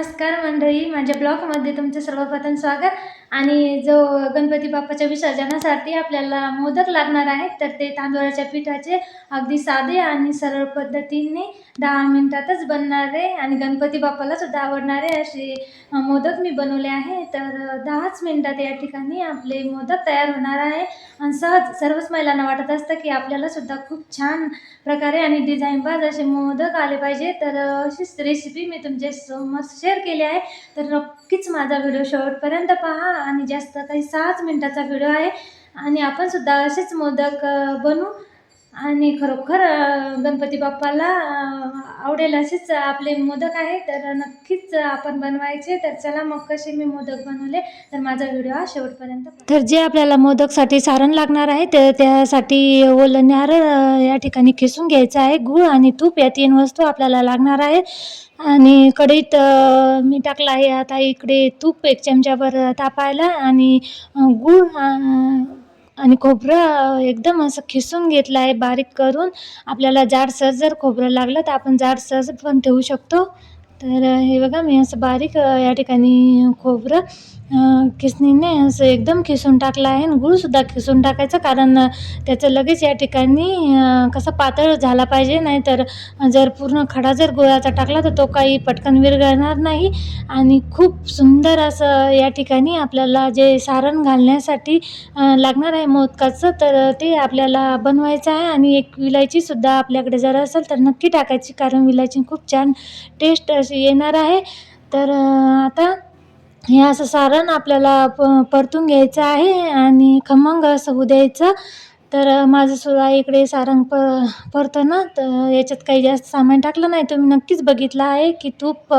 नमस्कार मंडळी. माझ्या ब्लॉगमध्ये तुमचं सर्वप्रथम स्वागत. आणि जो गणपती बाप्पाच्या विसर्जनासाठी आपल्याला मोदक लागणार आहेत तर ते तांदूळाच्या पिठाचे अगदी साधे आणि सरळ पद्धतीने दहा मिनटातच बनणारे आणि गणपती बाप्पाला सुद्धा आवडणारे असे मोदक मी बनवले आहे. तर दहाच मिनटात या ठिकाणी आपले मोदक तयार होणार आहे. आणि सहज सर्वच महिलांना वाटत असतं की आपल्यालासुद्धा खूप छान प्रकारे आणि डिझाईनबाज असे मोदक आले पाहिजे. तर अशीच रेसिपी मी तुमच्यासमोर शेअर केले आहे तर नक्कीच माझा व्हिडिओ शेवटपर्यंत पहा आणि जास्त काही सहाच मिनटाचा व्हिडिओ आहे आणि आपण सुद्धा असेच मोदक बनवू आणि खरोखर गणपती बाप्पाला आवडेल असेच आपले मोदक आहे तर नक्कीच आपण बनवायचे. तर चला मग कसे मी मोदक बनवले तर माझा व्हिडिओ हा शेवटपर्यंत तर जे आपल्याला मोदकसाठी सारण लागणार आहे तर त्यासाठी ओलं नारळ या ठिकाणी खिसून घ्यायचं आहे. गूळ आणि तूप या तीन वस्तू आपल्याला लागणार आहे आणि कढईत मी टाकला आहे आता इकडे तूप एक चमच्याभर तापायला आणि गूळ आणि खोबरं एकदम असं खिसून घेतलं आहे बारीक करून. आपल्याला जाडसर जर खोबरं लागलं तर आपण जाडसर पण ठेवू शकतो. तर हे बघा मी असं बारीक या ठिकाणी खोबरं खिसणीने असं एकदम खिसून टाकलं आहे आणि गुळसुद्धा खिसून टाकायचं कारण त्याचं लगेच या ठिकाणी कसं पातळ झाला पाहिजे नाहीतर जर पूर्ण खडा जर गुळाचा टाकला तर तो काही पटकन विरघळणार नाही. आणि खूप सुंदर असं या ठिकाणी आपल्याला जे सारण घालण्यासाठी लागणार आहे मोदकाचं तर ते आपल्याला बनवायचं आहे. आणि एक विलायचीसुद्धा आपल्याकडे जर असेल तर नक्की टाकायची कारण विलायची खूप छान टेस्ट अशी येणार आहे. तर आता हे असं सारण आपल्याला प परतून घ्यायचं आहे आणि खमंग असं होऊ द्यायचं. तर माझंसुद्धा माझं इकडे सारण प परतं ना तर याच्यात काही जास्त सामान टाकलं नाही. तुम्ही नक्कीच बघितलं आहे की तूप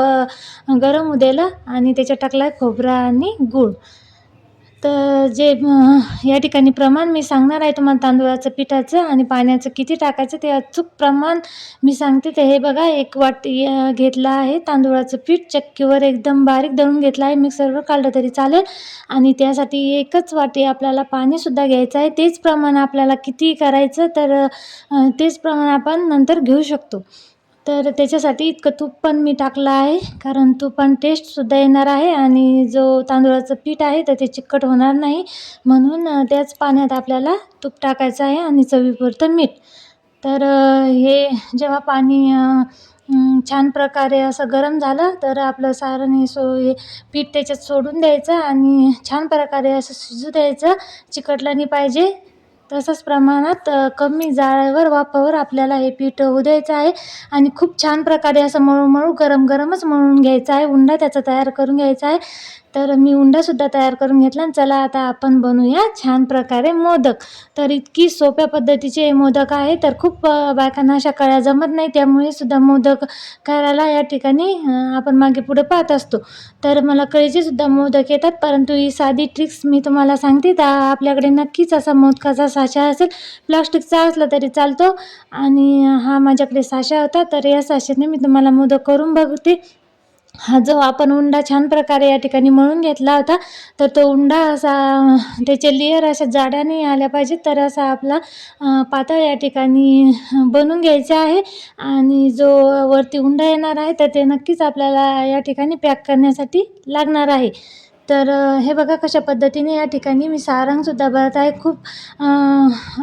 गरम होऊ द्यायला आणि त्याच्यात टाकला आहे खोबरा आणि गूळ. तर जे या ठिकाणी प्रमाण मी सांगणार आहे तुम्हाला तांदूळाचं पिठाचं आणि पाण्याचं किती टाकायचं ते अचूक प्रमाण मी सांगते. ते हे बघा एक वाटी घेतला घेतलं आहे तांदूळाचं पीठ. चक्कीवर एकदम बारीक दळून घेतलं आहे. मिक्सरवर काढलं तरी चालेल. आणि त्यासाठी एकच वाटी आपल्याला पाणीसुद्धा घ्यायचं आहे. तेच प्रमाण आपल्याला किती करायचं तर तेच प्रमाण आपण नंतर घेऊ शकतो. तर त्याच्यासाठी इतकं तूप पण मी टाकलं आहे कारण तुपान टेस्टसुद्धा येणार आहे आणि जो तांदूळाचं पीठ आहे तर ते चिकट होणार नाही. म्हणून त्याच पाण्यात आपल्याला तूप टाकायचं आहे आणि चवीपुरतं मीठ. तर हे जेव्हा पाणी छान प्रकारे असं गरम झालं तर आपलं सारण हे सो हे पीठ त्याच्यात सोडून द्यायचं आणि छान प्रकारे असं शिजू द्यायचं. चिकटलं नाही पाहिजे. तसंच प्रमाणात कमी जाळ्यावर वाफावर आपल्याला हे पीठ होऊ द्यायचं आहे. आणि खूप छान प्रकारे असं मळू मळू गरम गरमच मळून घ्यायचं आहे. उंडा त्याचा तयार करून घ्यायचा आहे. तर मी उंडासुद्धा तयार करून घेतला आणि चला आता आपण बनवूया छान प्रकारे मोदक. तर इतकी सोप्या पद्धतीचे मोदक आहे तर खूप बायकांना अशा कळ्या जमत नाही त्यामुळे सुद्धा मोदक करायला या ठिकाणी आपण मागे पुढे पाहत असतो. तर मला कळीचे सुद्धा मोदक येतात परंतु ही साधी ट्रिक्स मी तुम्हाला सांगते तर आपल्याकडे नक्कीच असा मोदकाचा साचा असेल. प्लास्टिकचा असला तरी चालतो. आणि हा माझ्याकडे साचा होता तर या साच्याने मी तुम्हाला मोदक करून बघते. हा जो आपण उंडा छान प्रकारे या ठिकाणी मळून घेतला होता तर तो उंडा असा त्याचे लेयर अशा जाड्या नाही आल्या पाहिजेत तर असा आपला पातळ या ठिकाणी बनवून घ्यायचा आहे. आणि जो वरती उंडा येणार आहे तर ते नक्कीच आपल्याला या ठिकाणी पॅक करण्यासाठी लागणार आहे. तर हे बघा कशा पद्धतीने या ठिकाणी मी सारंगसुद्धा भरत आहे. खूप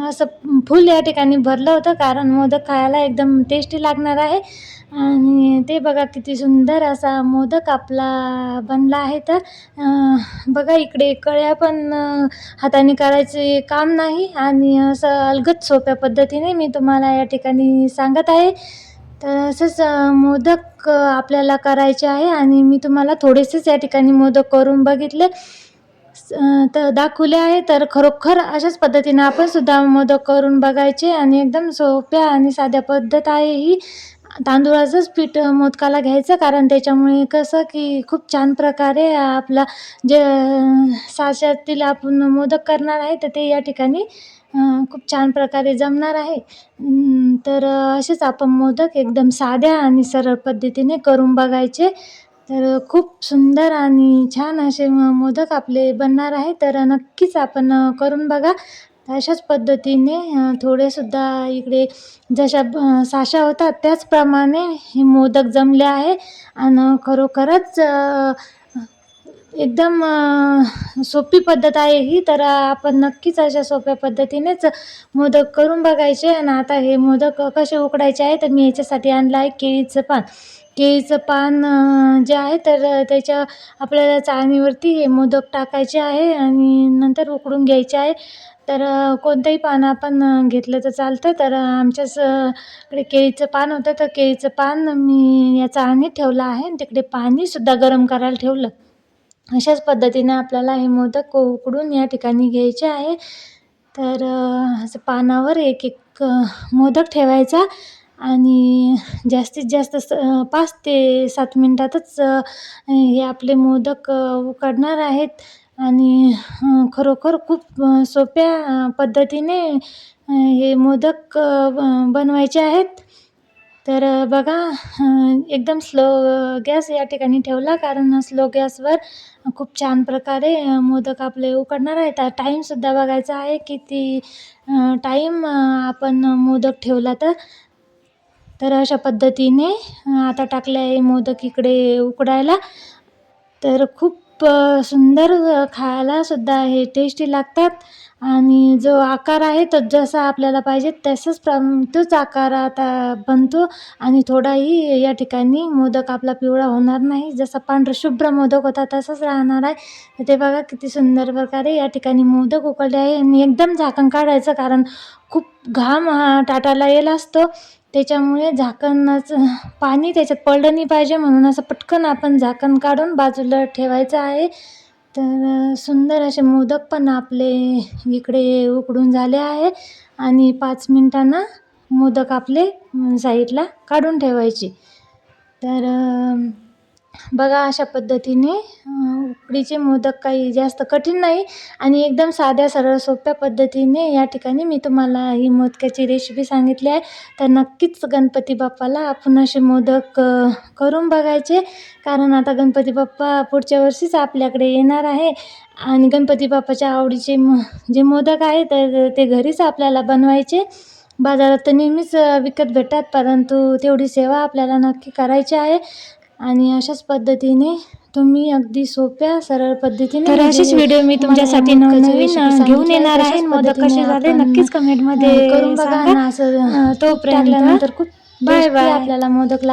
असं फुल या ठिकाणी भरलं होतं कारण मोदक खायला एकदम टेस्टी लागणार आहे. आणि ते बघा किती सुंदर असा मोदक आपला बनला आहे तर बघा इकडे कळ्या पण हाताने करायचे काम नाही. आणि असं अलगद सोप्या पद्धतीने मी तुम्हाला या ठिकाणी सांगत आहे. तर असंच मोदक आपल्याला करायचे आहे आणि मी तुम्हाला थोडेसेच या ठिकाणी मोदक करून बघितले. तर दाखवले आहे. तर खरोखर अशाच पद्धतीनं आपण सुद्धा मोदक करून बघायचे आणि एकदम सोप्या आणि साध्या पद्धत आहे ही. तांदूळाचंच पीठ मोदकाला घ्यायचं कारण त्याच्यामुळे कसं की खूप छान प्रकारे आपला जे साच्यातील आपण मोदक करणार आहे तर ते या ठिकाणी खूप छान प्रकारे जमणार आहे. तर असेच आपण मोदक एकदम साध्या आणि सरळ पद्धतीने करून बघायचे. तर खूप सुंदर आणि छान असे मोदक आपले बनणार आहे तर नक्कीच आपण करून बघा. अशाच पद्धतीने थोडेसुद्धा इकडे जशा साशा होतात त्याचप्रमाणे हे मोदक जमले आहे. आणि खरोखरच एकदम सोपी पद्धत आहे ही. तर आपण नक्कीच अशा सोप्या पद्धतीनेच मोदक करून बघायचे. आणि आता हे मोदक कसे उकडायचे आहे तर मी याच्यासाठी आणलं आहे केळीचं पान. केळीचं पान जे आहे तर त्याच्या आपल्याला चाळणीवरती हे मोदक टाकायचे आहे आणि नंतर उकडून घ्यायचे आहे. तर कोणतंही पान आपण घेतलं तर चालतं. तर आमच्याच इकडे केळीचं पान होतं. तर केळीचं पान मी या चाळणीत ठेवलं आहे आणि तिकडे पाणीसुद्धा गरम करायला ठेवलं. अशाच पद्धतीने आपल्याला हे मोदक उकडून या ठिकाणी घ्यायचे आहे. तर असं पानावर एक एक मोदक ठेवायचा आणि जास्तीत जास्त स पाच ते सात मिनटातच हे आपले मोदक उकडणार आहेत आणि खरोखर खूप सोप्या पद्धतीने हे मोदक बनवायचे आहेत. तर बघा एकदम स्लो गॅस या ठिकाणी ठेवला कारण स्लो गॅसवर खूप छान प्रकारे मोदक आपले उकडणार आहेत. टाईमसुद्धा बघायचा आहे किती टाईम आपण मोदक ठेवला तर. तर अशा पद्धतीने आता टाकले आहे मोदक इकडे उकडायला. तर खूप खूप सुंदर खायलासुद्धा हे टेस्टी लागतात. आणि जो आकार आहे तो जसा आपल्याला पाहिजे तसंच प्रम तोच आकार आता बनतो. आणि थोडाही या ठिकाणी मोदक आपला पिवळा होणार नाही. जसा पांढरा शुभ्र मोदक होता तसाच राहणार आहे. तर ते बघा किती सुंदर प्रकारे या ठिकाणी मोदक उकळले आहे. आणि एकदम झाकण काढायचं कारण खूप घाम हा टाटाला येला असतो. त्याच्यामुळे झाकणाचं पाणी त्याच्यात पडलं नाही पाहिजे म्हणून असं पटकन आपण झाकण काढून बाजूला ठेवायचं आहे. तर सुंदर असे मोदक पण आपले इकडे उकडून झाले आहे आणि पाच मिनटांना मोदक आपले साईडला काढून ठेवायचे. तर बघा अशा पद्धतीने उकडीचे मोदक काही जास्त कठीण नाही आणि एकदम साध्या सरळ सोप्या पद्धतीने या ठिकाणी मी तुम्हाला ही मोदकाची रेसिपी सांगितली आहे. तर नक्कीच गणपती बाप्पाला आपण असे मोदक करून बघायचे. कारण आता गणपती बाप्पा पुढच्या वर्षीच आपल्याकडे येणार आहे आणि गणपती बाप्पाच्या आवडीचे म जे मोदक आहे तर ते घरीच आपल्याला बनवायचे. बाजारात तर नेहमीच विकत भेटतात परंतु तेवढी सेवा आपल्याला नक्की करायची आहे. आणि अशाच पद्धतीने तुम्ही अगदी सोप्या सरळ पद्धतीने तर म्हणजे असेच व्हिडिओ मी तुमच्यासाठी नवनवीन, घेऊन येणार आहे. मोदक कसे झाले नक्कीच कमेंटमध्ये करून बघा. ना असं तोपर्यंत टाकल्यानंतर खूप बाय बाय. आपल्याला मोदक